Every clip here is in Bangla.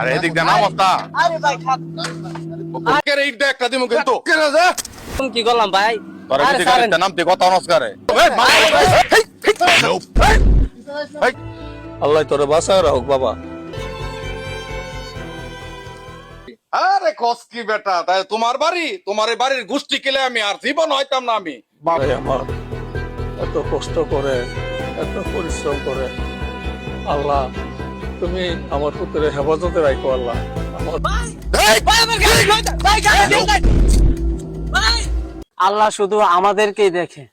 আরে এদিক দিয়ে আরে ভাই খাত কে রে ইট একটা দিমু কিন্তু। কে রে তুমি কি করলাম ভাই? তোর কথা নমস্কারে আল্লাহ তোরে বাঁচায় রাখুক বাবা। আরে কস কি বেটা? তাই তোমার বাড়ি? তোমার বাড়ির গোষ্ঠী কেলে আমি আর জীবন হইতাম না আমি। ভাই আমার এত কষ্ট করে এত পরিশ্রম করে আল্লাহ তুমি আমার পুত্রের হেফাজতে রাখো আল্লাহ। আল্লাহ শুধু আমাদেরকেই দেখে।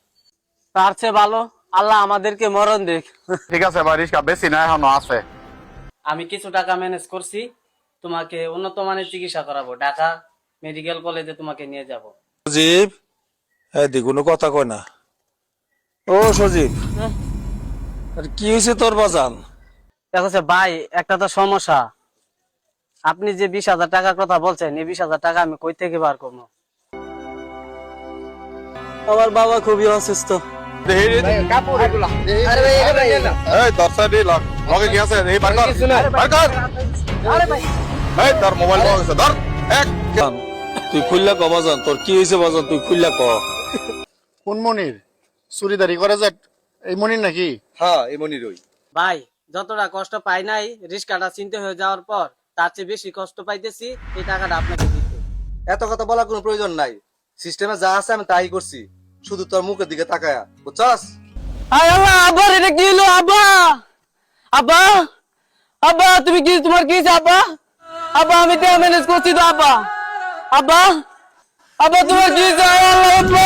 তার চেয়ে ভালো আল্লাহ আমাদেরকে মরণ দেখ। ঠিক আছে ভাই রিস্কা বেশি না এখনও আছে। আমি কিছু টাকা ম্যানেজ করছি তোমাকে উন্নত মানের চিকিৎসা করাবো। ঢাকা মেডিকেল কলেজে তোমাকে নিয়ে যাব। সজীব হ্যাঁ দ্বিগুণ কথা কয় না। ও সজীব আর কি হয়েছে তোর বাজান? দেখো ভাই একটা তো সমস্যা। আপনি যে বিশ হাজার টাকার কথা বলছেন এই বিশ হাজার টাকা আমি কই থেকে বার করব? আমার বাবা খুবই অসুস্থ। এই দরজা দি লক লগে কি আছে? এই বার কর। বার কর। এই তোর মোবাইল পাওয়া গেছে। ধর এক। বাজান, তুই খুললা ক বাজান? তোর কি হয়েছে বাজান? তুই খুললা ক? কোন মনির? চুরিদারি করে যে এই মনির নাকি? হ্যাঁ এমনই রই ভাই যতটা কষ্ট পাই নাই রিস্কাটা চিনতে হয়ে যাওয়ার পর তার চেয়ে বেশি কষ্ট পাইতেছি এই টাকাটা আপনাকে দিতে। এত কথা বলার কোনো প্রয়োজন নাই। সিস্টেমে যা আছে আমি তাই করছি। শুধু তোর মুখের দিকে তাকায়া। বুঝছস? আয় আল্লাহ আব্বার এটা কি হলো আব্বা? আব্বা আব্বা তুমি কি তোমার কি আব্বা? আব্বা আমি তো ম্যানেজ করছি তো আব্বা। আব্বা আব্বা তোমার কি আল্লাহ আব্বা।